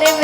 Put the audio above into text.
ver, ver.